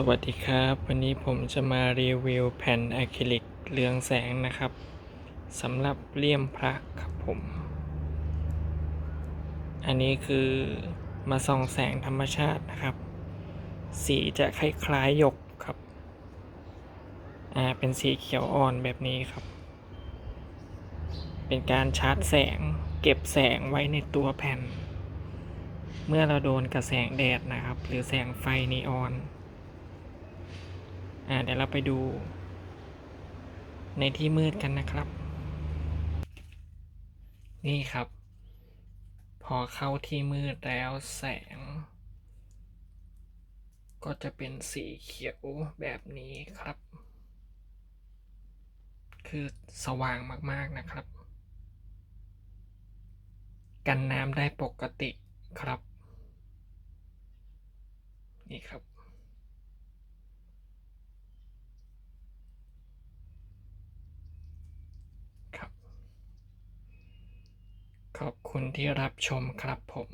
สวัสดีครับ วันนี้ผมจะมารีวิวแผ่นอะคริลิกเรืองแสงนะครับสำหรับเลี่ยมพระครับผม อันนี้คือมาส่องแสงธรรมชาตินะครับ สีจะคล้ายๆหยกครับอ่าเป็นสีเขียวอ่อนแบบนี้ครับ เป็นการชาร์จแสงเก็บแสงไว้ในตัวแผ่น เมื่อเราโดนกับแสงแดดนะครับ หรือแสงไฟนีออน อ่าเดี๋ยวเราไปดู ในที่มืดกันนะครับ นี่ครับ พอเข้าที่มืดแล้วแสง ก็จะเป็นสีเขียวแบบนี้ครับ คือสว่างมากๆนะครับ กันน้ำได้ปกติครับ นี่ครับ ครับ ขอบคุณที่รับชมครับผม